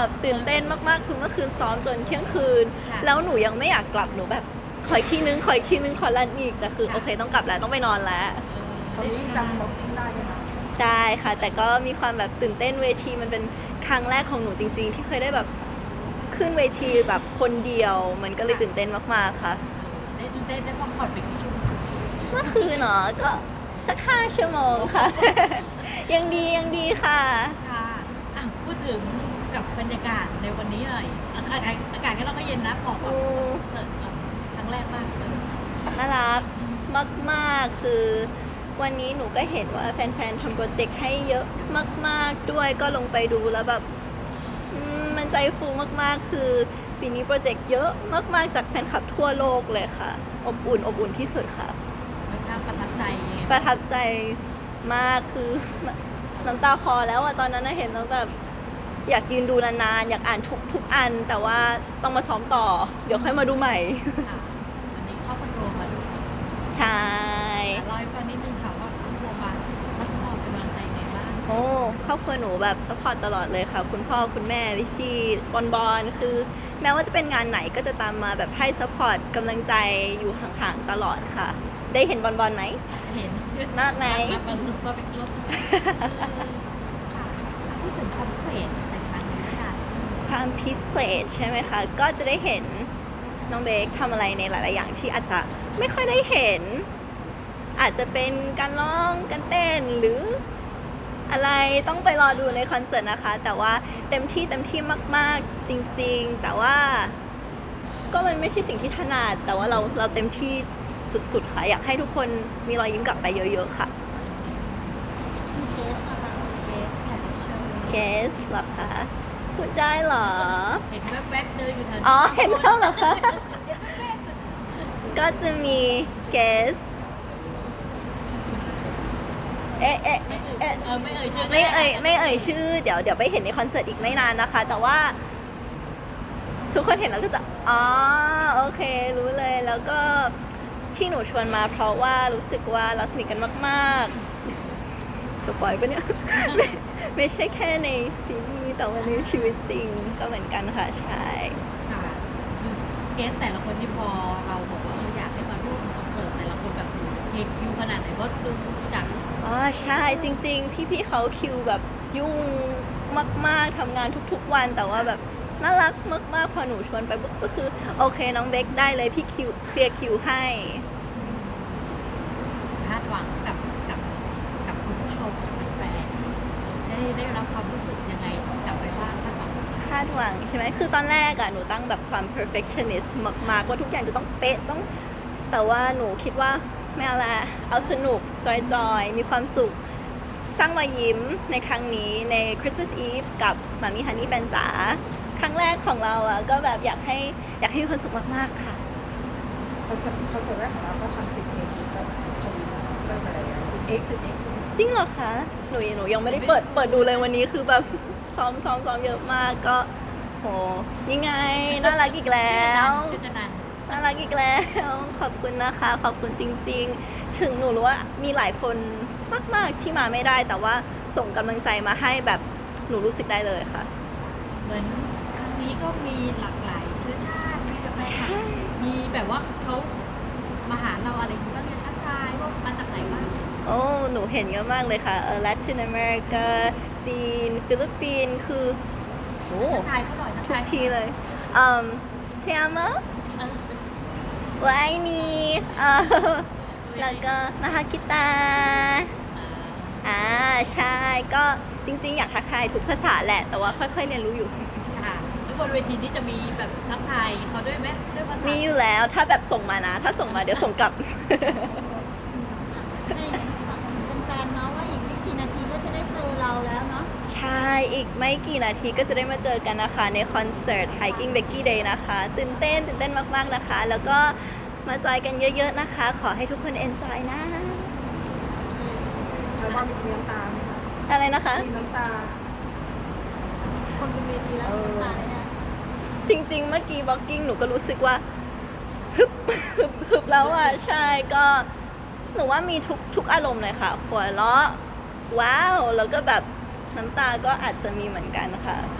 แบบตื่นเต้นมากๆ คือเมื่อคืนซ้อมจนเที่ยงคืนค่ะแล้วหนูยังไม่อยากกลับหนูแบบขออีกทีนึงขออีกทีนึงขอรันอีกแต่คือโอเคต้องกลับแล้วต้องไปนอนแล้วตอนนี้จำบ็อกซิ่งได้ไหมคะได้ค่ะ แต่ก็มีความแบบตื่นเต้นเวทีมันเป็นครั้งแรกของหนูจริง ๆ ที่เคยได้แบบขึ้นเวทีแบบคนเดียว มันก็เลยตื่นเต้นมากๆค่ะได้ได้ได้พักผ่อนไปกี่ชั่วโมงเมื่อคืนเนาะก็สักห้าชั่วโมงค่ะ ยังดียังดีค่ะค่ะอะพูดถึง กับบรรยากาศในวันนี้หน่อยอากาศอากาศก็เราก็เย็นนะบอกว่าโอ้เกิดครั้งแรกมากเลยน่ารักมากๆคือ วันนี้หนูก็เห็นว่าแฟนๆทำโปรเจกต์ให้เยอะมาก ๆด้วยก็ลงไปดูแล้วแบบอืมมันใจฟูมากๆ คือปีนี้โปรเจกต์เยอะมากๆ จากแฟนคลับทั่วโลกเลยค่ะ อบอุ่นอบอุ่นที่สุดค่ะค่อนข้างประทับใจยังไงประทับใจมากคือน้ำตาคลอแล้วอะตอนนั้นน่ะเห็นแล้วแบบ อยากยืนดูนานๆ อยากอ่านทุกทุกอัน แต่ว่าต้องมาซ้อมต่อ เดี๋ยวค่อยมาดูใหม่ ค่ะวันนี้เข้าคอนโดมาดูใช่เล่าให้ฟังนิดนึงค่ะว่าคอนโดมาซัพพอร์ตเป็นกำลังใจไงบ้างโอ้ครอบครัวหนูแบบสปอร์ตตลอดเลยค่ะ คุณพ่อคุณแม่ลิชชี่บอลบอลคือ แม้ว่าจะเป็นงานไหนก็จะตามมาแบบให้สปอร์ตกำลังใจอยู่ห่างๆตลอดค่ะ ได้เห็นบอลบอลไหม เห็นมากไหม มาเป็นรูปมาเป็นรูปค่ะพูดถึงคอนเสิร์ตในครั้งนี้ค่ะ ความพิเศษใช่ไหมคะ ก็จะได้เห็นน้องเบคทำอะไรในหลาย ๆ อย่างที่อาจจะไม่ค่อยได้เห็น อาจจะเป็นการร้องการเต้นหรืออะไรต้องไปรอดูในคอนเสิร์ตนะคะ แต่ว่าเต็มที่เต็มที่มาก ๆ จริง ๆ แต่ว่าก็มันไม่ใช่สิ่งที่ถนัดแต่ว่าเราเราเต็มที่สุด ๆ ค่ะ อยากให้ทุกคนมีรอยยิ้มกลับไปเยอะ ๆ ค่ะเกสค่ะเกสแขกรับเชิญ guess เหรอคะ พูดได้เหรอ เห็นแวบๆเดินอยู่แถวนี้อ๋อ เห็นแล้วเหรอคะ ก็จะมี guess เอ๊ะเอ๊ะไม่เอ่ยเอ๊ะ เออไม่เอ่ยชื่อไม่เอ่ยไม่เอ่ยชื่อเดี๋ยวเดี๋ยวไปเห็นในคอนเสิร์ตอีกไม่นานนะคะ แต่ว่า ทุกคนเห็นแล้วก็จะอ๋อโอเค รู้เลยแล้วก็ที่หนูชวนมาเพราะว่ารู้สึกว่าเราสนิทกันมาก ๆ สปอยปะเนี่ย ไม่ไม่ใช่แค่ในซีรีส์แต่ว่าในชีวิตจริงก็เหมือนกันค่ะใช่ค่ะคือเกสแต่ละคนที่พอเราบอกว่าเราอยากให้มาร่วมคอนเสิร์ตแต่ละคนแบบเทคิวขนาดไหนเพราะดูจากอ๋อใช่จริง ๆ พี่ๆเขาคิวแบบยุ่งมาก ๆทำงานทุกๆวันแต่ว่าแบบน่ารักมากๆพอหนูชวนไปปุ๊บก็คือ โอเคน้องเบคได้เลยพี่คิวเคลียร์คิวให้คาดหวังกับกับกับคุณผู้ชมกับแฟนๆ ได้ได้รับความรู้สึกยังไงกลับไปบ้างคาดหวังยังไงคาดหวังใช่ไหมคือตอนแรกอะหนูตั้งแบบความ perfectionist มากๆว่าทุกอย่างจะต้องเป๊ะต้อง แต่ว่าหนูคิดว่าไม่เอาละเอาสนุกจอยๆ มีความสุข สร้างรอยยิ้มในครั้งนี้ใน Christmas Eve กับมามีฮันนี่แฟนจ๋าครั้งแรกของเราอะก็แบบอยากให้อยากให้มีความสุขมากๆค่ะ คอนเสิร์ตคอนเสิร์ตแรกของเราก็ทำติดเองก็ชมเริ่มอะไรอย่างเงี้ยเอ็กซ์ติดเอ็กซ์ จริงเหรอคะหนูหนูยังไม่ได้เปิดเปิดดูเลยวันนี้คือแบบซ้อมซ้อมซ้อมเยอะมากก็โหนี่ไงน่ารักอีกแล้ชื่อนัวนชื่อนันน่ารักอีกแล้วขอบคุณนะคะ ขอบคุณจริง ๆ ถึงหนูรู้ว่ามีหลายคนมาก ๆที่มาไม่ได้ แต่ว่าส่งกำลังใจมาให้แบบหนูรู้สึกได้เลยค่ะ เหมือนครั้งนี้ก็มีหลากหลายเชื้อชาติมีแบบแฟนคลับใช่มีแบบว่าเขามา หนูเห็นเยอะมากเลยค่ะเออ Latin America จีน ฟิลิปปินส์คือโอ้ทักทายเขาหน่อยทักทุกทายทีเลยอืมเทียมะเออวายนีเออแล้วก็มาฮากิตา เอออ่าใช่ก็จริง ๆ อยากทักทายทุกภาษาแหละ แต่ว่าค่อย ๆ เรียนรู้อยู่ ค่ะแล้วบนเวทีนี้จะมีแบบทักทายเขาด้วยไหมด้วยภาษามีอยู่แล้วถ้าแบบส่งมานะ ถ้าส่งมาเดี๋ยวส่งกลับ ให้ฝากเป็นแฟนๆเนาะว่าอีกไม่กี่นาทีก็จะได้เจอเราแล้วเนาะ ใช่ อีกไม่กี่นาทีก็จะได้มาเจอกันนะคะ ในคอนเสิร์ต Hiking Becky Day นะคะ ตื่นเต้นตื่นเต้นมาก ๆ นะคะ แล้วก็มาจอยกันเยอะ ๆ นะคะ ขอให้ทุกคน enjoy นะใครว่ามีทีน้ำตาไหมคะอะไรนะคะทีน้ำตา คนบนเวทีแล้วเออมาเลยนะจริง ๆ เมื่อกี้บล็อกกิ้งหนูก็รู้สึกว่าฮึบฮึบฮึบแล้วอะใช่ก็หนูว่ามีทุกทุกอารมณ์เลยค่ะหัวเราะว้าว แล้วก็แบบ น้ำตาก็อาจจะมีเหมือนกันค่ะค